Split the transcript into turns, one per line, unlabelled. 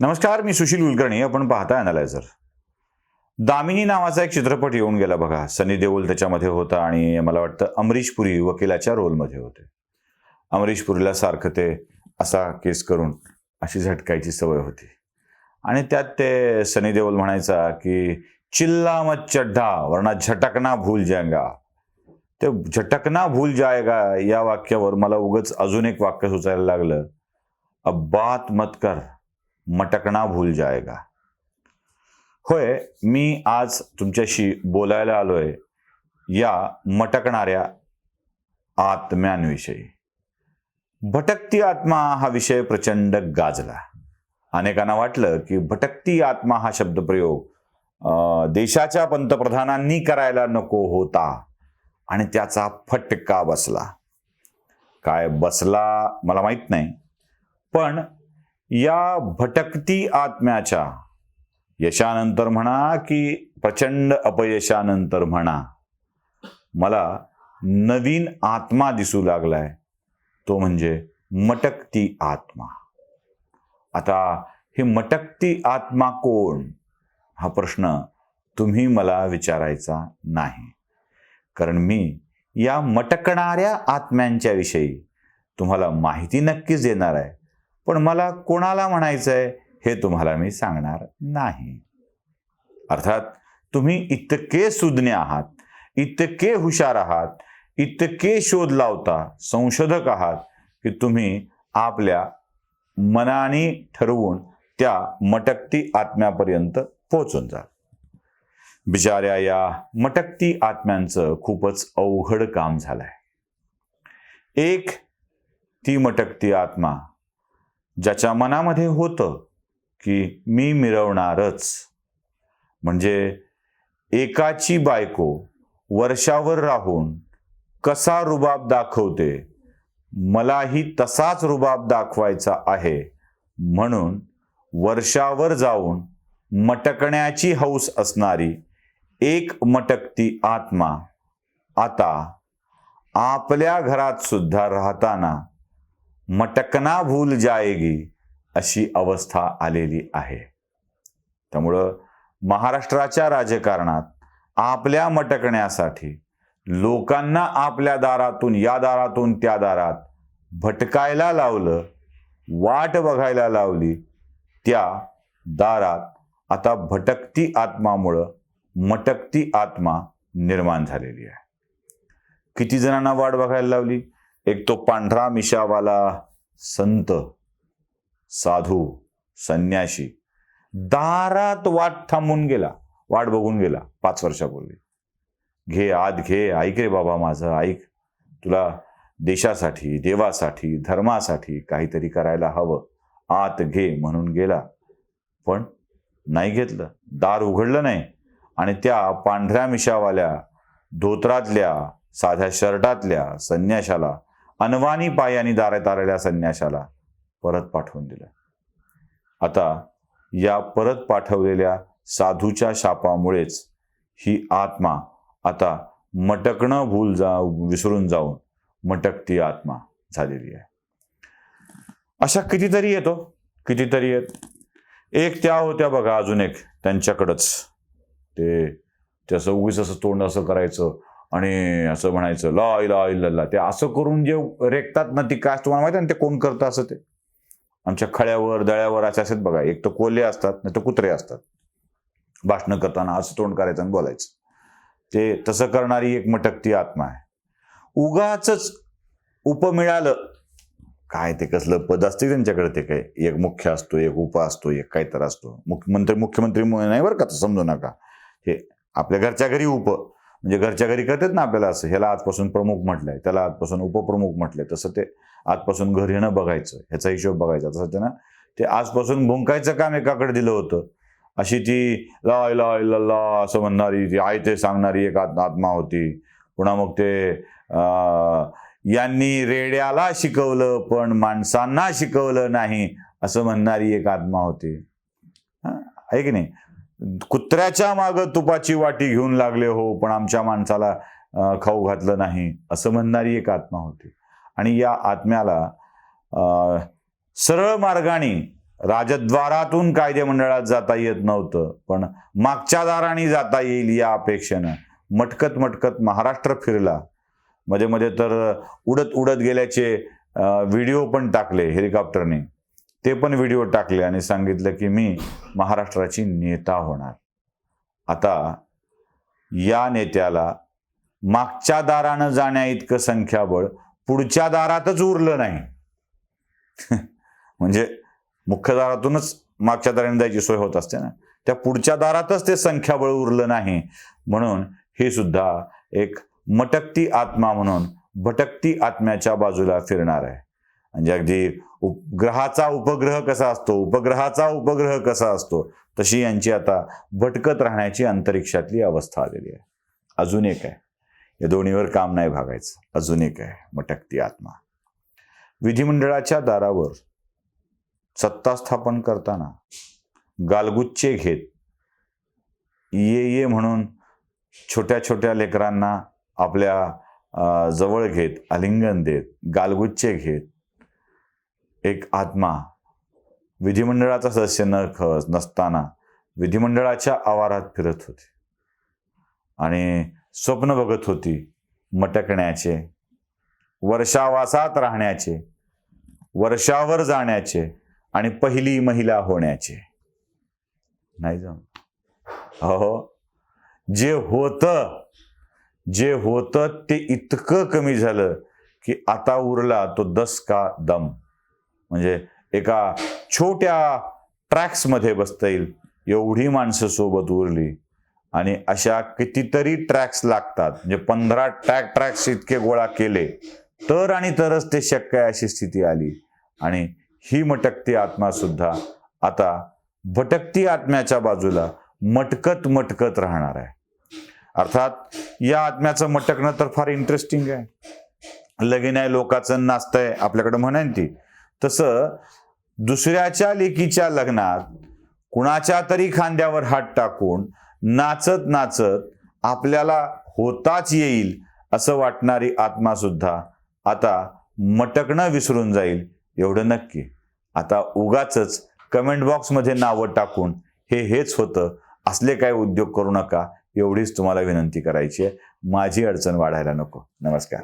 नमस्कार मी सुशील कुलकर्णी. आपण पाहता अनालायझर दामिनी नावाचा एक चित्रपट येऊन गेला बघा. सनी देओल त्याच्यामध्ये होता आणि मला वाटतं अमरीश पुरी वकिलाच्या रोलमध्ये होते. अमरीश पुरीला सारखं ते असा केस करून अशी झटकायची सवय होती. आणि त्यात ते सनी देओल म्हणायचा की चिल्ला मत चड्ढा वरना झटकना भूल जायगा. ते झटकना भूल जायगा या वाक्यावर मला उगच अजून एक वाक्य सुचायला लागलं. अब्बात मत कर. मटकणा भूल जाएगा। होय मी आज तुमच्याशी बोलायला आलोय या मटकणाऱ्या आत्म्यांविषयी. भटकती आत्मा हा विषय प्रचंड गाजला. अनेकांना वाटलं की भटकती आत्मा हा शब्दप्रयोग देशाच्या पंतप्रधानांनी करायला नको होता आणि त्याचा फटका बसला. काय बसला मला माहीत नाही पण या भटकती आत्म्याच्या. यशानंतर म्हणा की प्रचंड अपयशानंतर म्हणा मला नवीन आत्मा दिसू लागलाय. तो म्हणजे मटकती आत्मा. आता हे मटकती आत्मा कोण? हा प्रश्न तुम्ही मला विचारायचा नाही. कारण मी या मटकणाऱ्या आत्म्यांच्या विषयी तुम्हाला माहिती नक्कीच देणार आहे. पण मला कोणाला म्हणायचं आहे हे तुम्हाला मी सांगणार नाही. अर्थात तुम्ही इतके सुज्ञ आहात इतके हुशार आहात इतके शोध लावता संशोधक आहात की तुम्ही आपल्या मनाने ठरवून त्या मटकती आत्म्यापर्यंत पोहोचून जा बिचाऱ्या या मटकती आत्म्यांचं खूपच अवघड काम झालंय. एक ती मटकती आत्मा ज्याच्या मनामध्ये होतं की मी मिरवणारच. म्हणजे एकाची बायको वर्षावर राहून कसा रुबाब दाखवते मलाही तसाच रुबाब दाखवायचा आहे म्हणून वर्षावर जाऊन मटकण्याची हौस असणारी एक मटकती आत्मा आता आपल्या घरात सुद्धा राहताना मटकना भूल जाएगी अशी अवस्था आलेली आहे. त्यामुळं महाराष्ट्राच्या राजकारणात आपल्या मटकण्यासाठी लोकांना आपल्या दारातून या दारातून त्या दारात भटकायला लावलं वाट बघायला लावली त्या दारात आता भटकती आत्मामुळं मटकती आत्मा निर्माण झालेली आहे. किती जणांना वाट बघायला लावली? एक तो पांढरा मिशावाला संत साधू संन्याशी दारात वाट थांबून गेला वाट बघून गेला पाच वर्षापूर्वी घे आत घे ऐक रे बाबा माझं ऐक. तुला देशासाठी देवासाठी धर्मासाठी काहीतरी करायला हवं. आत घे म्हणून गेला. पण नाही घेतलं. दार उघडलं नाही. आणि त्या पांढऱ्या मिशावाल्या धोत्रातल्या साध्या शर्टातल्या संन्याशाला अनवानी पायाने दारात आलेल्या संन्याशाला परत पाठवून दिलं. आता या परत पाठवलेल्या साधूच्या शापामुळेच ही आत्मा आता मटकणं भूल जा विसरून जाऊन मटकती आत्मा झालेली आहे. अशा कितीतरी येतो कितीतरी येत. एक त्या होत्या बघा अजून एक त्यांच्याकडंच. ते त्याचं उगीच असं तोंड असं करायचं आणि असं म्हणायचं ला इला इल्लल्ला ते असं करून जे रेखतात ना ती कास्ट तुम्हाला माहिती आहे ना ते कोण करतं असं ते? आमच्या खळ्यावर दळ्यावर असे असतात बघा एक तर कोल्हे असतात नाही तर कुत्रे असतात. भाषणं करताना असं तोंड करायचं आणि बोलायचं. ते तसं करणारी एक मटकती आत्मा आहे. उगाच उप मिळालं काय ते कसलं पद असते त्यांच्याकडे ते काय? एक मुख्य असतो एक उप असतो एक काय तर असतो मुख्यमंत्री मुख्यमंत्री नाही बरं का समजू नका. हे आपल्या घरच्या घरी उप. म्हणजे घरच्या घरी करतात ना आपल्याला असं ह्याला आजपासून प्रमुख म्हटलंय त्याला आजपासून उपप्रमुख म्हटलंय तसं ते आजपासून घर येणं बघायचं ह्याचा हिशोब बघायचा. तसं त्यानं ते आजपासून भुंकायचं काम एकाकडे दिलं होतं. अशी ती ला लॉय ला असं म्हणणारी ती आय ते सांगणारी एक आत- आत्मा होती. पुन्हा मग ते अं, यांनी रेड्याला शिकवलं पण माणसांना शिकवलं नाही असं म्हणणारी एक आत्मा होती. आहे की नाही? कुत्र्याच्या मागं तुपाची वाटी घेऊन लागले हो पण आमच्या माणसाला खाऊ घातलं नाही असं म्हणणारी एक आत्मा होती. आणि या आत्म्याला सरळ मार्गाने राजद्वारातून कायदे मंडळात जाता येत नव्हतं पण मागच्या दाराने जाता येईल या अपेक्षेनं. मटकत मटकत महाराष्ट्र फिरला. मध्ये मध्ये तर उडत उडत गेल्याचे व्हिडिओ पण टाकले हेलिकॉप्टरने. ते पण व्हिडिओ टाकले आणि सांगितलं की मी महाराष्ट्राची नेता होणार. आता या नेत्याला मागच्या दारानं जाण्या इतकं संख्याबळ पुढच्या दारातच उरलं नाही. म्हणजे मुख्य दारातूनच मागच्या दाराने जायची सोय होत असते ना. त्या पुढच्या दारातच ते संख्याबळ उरलं नाही. म्हणून हे सुद्धा एक मटकती आत्मा म्हणून भटकती आत्म्याच्या बाजूला फिरणार आहे. म्हणजे अगदी उपग्रहाचा उपग्रह कसा असतो उपग्रहाचा उपग्रह कसा असतो तशी यांची आता भटकत राहण्याची अंतरिक्षातली अवस्था आलेली आहे. अजून एक आहे. या दोन्हीवर काम नाही भागायचं. अजून एक आहे. मटकती आत्मा. विधिमंडळाच्या दारावर सत्ता स्थापन करताना गालगुच्चे घेत ये ये म्हणून छोट्या छोट्या लेकरांना आपल्या जवळ घेत आलिंगन देत गालगुच्चे घेत एक आत्मा. विधिमंडळाचा सदस्य न ख नसताना विधिमंडळाच्या आवारात फिरत होती. आणि स्वप्न बघत होती मटकण्याचे वर्षावासात राहण्याचे वर्षावर जाण्याचे आणि पहिली महिला होण्याचे. नाही जम हो जे होतं जे होतं ते इतकं कमी झालं की आता उरला तो दस का दम. म्हणजे एका छोट्या ट्रॅक्समध्ये बसता येईल. एवढी माणसं सोबत उरली. आणि अशा कितीतरी ट्रॅक्स लागतात. म्हणजे पंधरा ट्रॅक ट्रॅक्स इतके गोळा केले तर आणि तरच ते शक्य आहे अशी स्थिती आली. आणि ही मटकती आत्मा सुद्धा आता भटकती आत्म्याच्या बाजूला मटकत मटकत राहणार आहे. अर्थात या आत्म्याचं मटकणं तर फार इंटरेस्टिंग आहे. लगीन आहे लोकाचं नाचतंय आपल्याकडे म्हणान ती. तसं दुसऱ्याच्या लेकीच्या लग्नात कुणाच्या तरी खांद्यावर हात टाकून नाचत नाचत आपल्याला होताच येईल असं वाटणारी आत्मा सुद्धा आता मटकणं विसरून जाईल एवढं नक्की. आता उगाच कमेंट बॉक्समध्ये नावं टाकून हे हेच होतं. असले काय उद्योग करू नका एवढीच तुम्हाला विनंती करायची आहे. माझी अडचण वाढायला नको. नमस्कार.